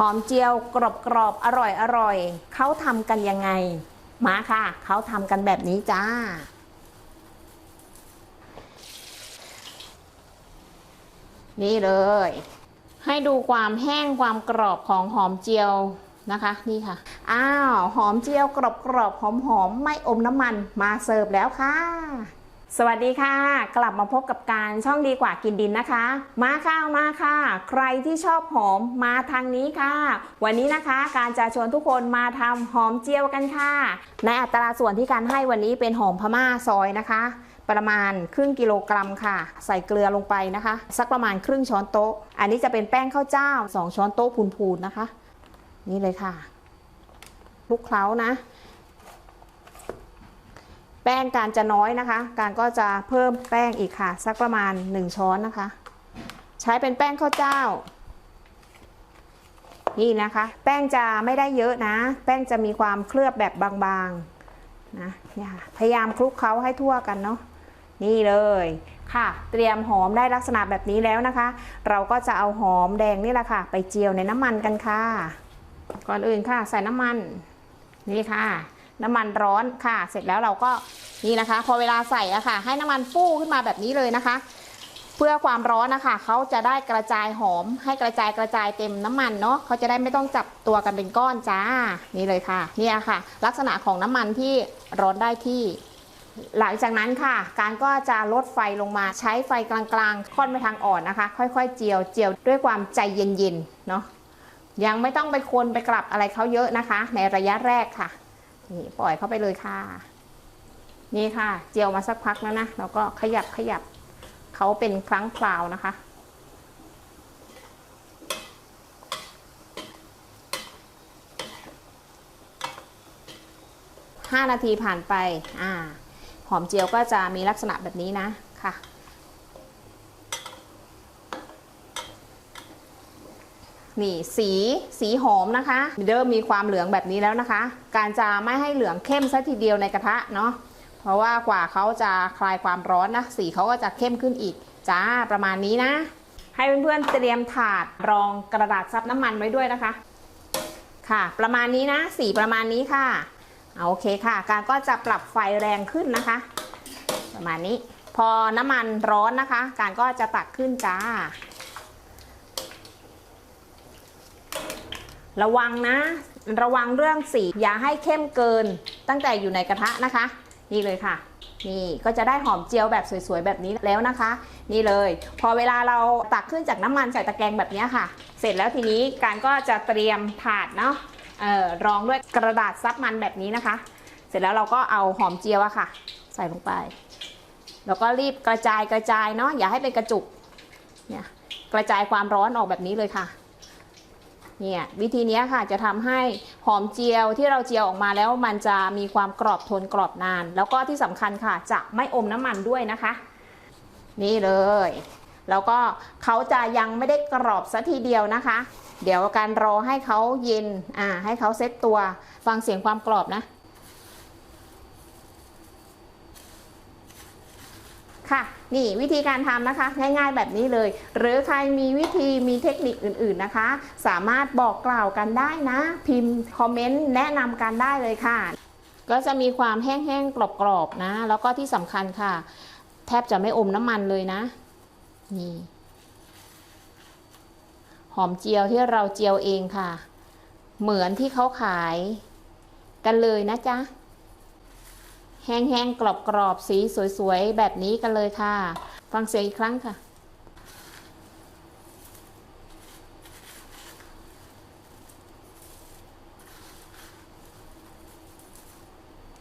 หอมเจียวกรอบกรอบๆอร่อยอร่อยเขาทำกันยังไง มาค่ะ เขาทำกันแบบนี้จ้า นี่เลย ให้ดูความแห้งความกรอบของหอมเจียวนะคะ นี่ค่ะ อ้าว หอมเจียวกรอบกรอบหอมหอมๆไม่อมน้ำมันมาเสิร์ฟแล้วค่ะ สวัสดีค่ะ กลับมาพบกับการช่องดีกว่ากินดินนะคะ มาค่ะมาค่ะ ใครที่ชอบหอมมาทางนี้ค่ะ วันนี้นะคะการจะชวนทุกคนมาทำหอมเจียวกันค่ะ ในอัตราส่วนที่การให้วันนี้เป็นหอมพม่าซอยนะคะ ประมาณครึ่งกิโลกรัมค่ะ ใส่เกลือลงไปนะคะ สักประมาณครึ่งช้อนโต๊ะ อันนี้จะเป็นแป้งข้าวเจ้า 2 ช้อนโต๊ะพูนๆนะคะ นี่เลยค่ะคลุกเคล้านะ แป้งการจะน้อยนะคะ การก็จะเพิ่มแป้งอีกค่ะ สักประมาณ 1 ช้อนนะคะ ใช้เป็นแป้งข้าวเจ้า นี่นะคะ แป้งจะไม่ได้เยอะนะ แป้งจะมีความเคลือบแบบบางๆนะเนี่ยค่ะพยายามคลุกเคล้าให้ทั่วกันเนาะนี่เลยค่ะ เตรียมหอมได้ลักษณะแบบนี้แล้วนะคะ เราก็จะเอาหอมแดงนี่แหละค่ะ ไปเจียวในน้ำมันกันค่ะ ก่อนอื่นค่ะ ใส่น้ำมันนี่ค่ะ น้ำมันร้อนค่ะ เสร็จแล้วเราก็นี่นะคะ พอเวลาใส่อะค่ะ ให้น้ำมันฟูขึ้นมาแบบนี้เลยนะคะ เพื่อความร้อนนะคะเขาจะได้กระจายหอม ให้กระจายกระจายเต็มน้ำมันเนาะเขาจะได้ไม่ต้องจับตัวกันเป็นก้อนจ้านี่เลยค่ะเนี่ยค่ะ ลักษณะของน้ำมันที่ร้อนได้ที่ หลังจากนั้นค่ะ การก็จะลดไฟลงมาใช้ไฟกลางๆ ค่อนไปทางอ่อนนะคะ ค่อยๆ เจียวเจียวด้วยความใจเย็นๆเนาะยังไม่ต้องไปคนไปกลับอะไรเขาเยอะนะคะ ในระยะแรกค่ะ นี่ปล่อยเข้าไปเลยค่ะ นี่ค่ะ เจียวมาสักพักแล้วนะแล้วก็ขยับขยับเขาเป็นครั้งคราวนะคะห้านาทีผ่านไป อ่า หอมเจียวก็จะมีลักษณะแบบนี้นะค่ะ นี่สีสีหอมนะคะเริ่มมีความเหลืองแบบนี้แล้วนะคะ การจะไม่ให้เหลืองเข้มซะทีเดียวในกระทะเนาะเพราะว่ากว่าเขาจะคลายความร้อนนะสีเขาก็จะเข้มขึ้นอีกจ้าประมาณนี้นะ ให้เพื่อนๆเตรียมถาดรองกระดาษซับน้ำมันไว้ด้วยนะคะ ค่ะ ประมาณนี้นะ สีประมาณนี้ค่ะเอาโอเคค่ะ การก็จะปรับไฟแรงขึ้นนะคะ ประมาณนี้ พอน้ำมันร้อนนะคะ การก็จะตักขึ้นจ้า ระวังนะ ระวังเรื่องสีอย่าให้เข้มเกิน ตั้งแต่อยู่ในกระทะนะคะ นี่เลยค่ะ นี่ก็จะได้หอมเจียวแบบสวยๆแบบนี้แล้วนะคะ นี่เลย พอเวลาเราตักขึ้นจากน้ำมันใส่ตะแกรงแบบนี้ค่ะ เสร็จแล้วทีนี้การก็จะเตรียมถาดเนาะออรองด้วยกระดาษซับมันแบบนี้นะคะ เสร็จแล้วเราก็เอาหอมเจียวอะค่ะ ใส่ลงไป แล้วก็รีบกระจายกระจายเนาะอย่าให้เป็นกระจุกเนี่ยกระจายความร้อนออกแบบนี้เลยค่ะ เนี่ยวิธีนี้ค่ะจะทำให้หอมเจียวที่เราเจียวออกมาแล้วมันจะมีความกรอบทนกรอบนาน แล้วก็ที่สำคัญค่ะจะไม่อมน้ำมันด้วยนะคะ นี่เลย แล้วก็เขาจะยังไม่ได้กรอบซะทีเดียวนะคะ เดี๋ยวการรอให้เขาเย็นอ่าให้เขาเซ็ตตัวฟังเสียงความกรอบนะ ค่ะ นี่วิธีการทำนะคะ ง่ายๆแบบนี้เลย หรือใครมีวิธีมีเทคนิคอื่นๆนะคะ สามารถบอกกล่าวกันได้นะ พิมพ์คอมเมนต์แนะนำกันได้เลยค่ะ ก็จะมีความแห้งๆกรอบๆนะ แล้วก็ที่สำคัญค่ะ แทบจะไม่อมน้ำมันเลยนะ นี่หอมเจียวที่เราเจียวเองค่ะ เหมือนที่เขาขายกันเลยนะจ๊ะ แห้งๆกรอบๆสีสวยๆ แบบนี้กันเลยค่ะ ฟังเสียงอีกครั้งค่ะ